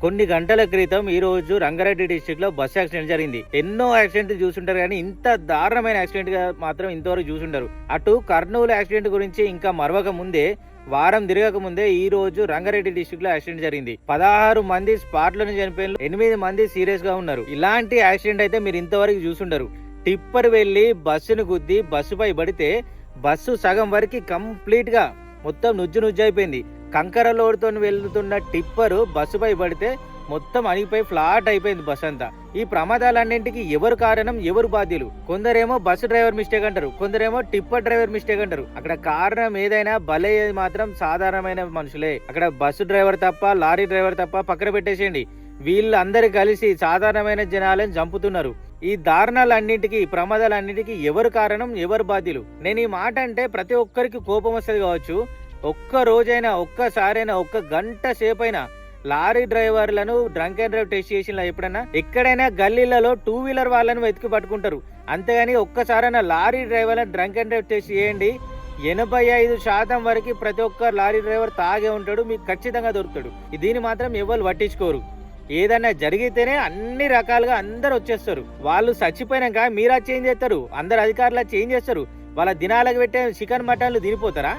కొన్ని గంటల క్రితం ఈ రోజు రంగారెడ్డి డిస్టిక్లో బస్ యాక్సిడెంట్ జరిగింది. ఎన్నో యాక్సిడెంట్ చూసుంటారు కానీ ఇంత దారుణమైన యాక్సిడెంట్గా మాత్రం ఇంతవరకు చూసుంటారు అటు కర్నూలు యాక్సిడెంట్ గురించి ఇంకా మరవక ముందే వారం తిరగక ముందే ఈ రోజు రంగారెడ్డి డిస్టిక్లో యాక్సిడెంట్ జరిగింది. పదహారు మంది స్పాట్లోనే చనిపోయిన ఎనిమిది మంది సీరియస్గా ఉన్నారు. ఇలాంటి యాక్సిడెంట్ అయితే మీరు ఇంతవరకు చూసుండరు. టిప్పర్ వెళ్ళి బస్సును గుద్ది బస్సుపై పడితే బస్సు సగం వరకు కంప్లీట్గా మొత్తం నుజ్జు నుజ్జు అయిపోయింది. కంకర లోడుతో వెళ్తున్న టిప్పరు బస్సుపై పడితే మొత్తం అణిగిపోయి ఫ్లాట్ అయిపోయింది బస్ అంతా. ఈ ప్రమాదాలన్నింటికి ఎవరు కారణం? ఎవరు బాధ్యులు? కొందరేమో బస్సు డ్రైవర్ మిస్టేక్ అంటారు. కొందరేమో టిప్పర్ డ్రైవర్ మిస్టేక్ అంటారు. అక్కడ కారణం ఏదైనా బలయ్యేది మాత్రం సాధారణమైన మనుషులే. అక్కడ బస్సు డ్రైవర్ తప్ప లారీ డ్రైవర్ తప్ప పక్కన పెట్టేసేయండి. వీళ్ళందరూ కలిసి సాధారణమైన జనాలను చంపుతున్నారు. ఈ దారుణాలన్నింటికి ప్రమాదాలన్నింటికి ఎవరు కారణం? ఎవరు బాధ్యులు? నేను ఈ మాట అంటే ప్రతి ఒక్కరికి కోపం వస్తుంది కావచ్చు. ఒక్క రోజైనా ఒక్కసారైనా ఒక్క గంట సేపైనా లారీ డ్రైవర్లను డ్రంక్ అండ్ డ్రైవ్ టెస్ట్ చేసిన ఎప్పుడైనా ఎక్కడైనా గల్లీలలో టూ వీలర్ వాళ్ళని వెతికి పట్టుకుంటారు. అంతేగాని ఒక్కసారైనా లారీ డ్రైవర్లను డ్రంక్ అండ్ డ్రైవ్ టెస్ట్ చేయండి. ఎనభై ఐదు శాతం వరకు ప్రతి ఒక్క లారీ డ్రైవర్ తాగే ఉంటాడు మీకు ఖచ్చితంగా దొరుకుతాడు. దీన్ని మాత్రం ఎవరు పట్టించుకోరు. ఏదైనా జరిగితేనే అన్ని రకాలుగా అందరు వచ్చేస్తారు. వాళ్ళు చచ్చిపోయినాక మీరా చేంజ్ చేస్తారు. అందరు అధికారులు చేంజ్ చేస్తారు. వాళ్ళ దినాలకు పెట్టే చికెన్ మటన్లు తినిపోతారా?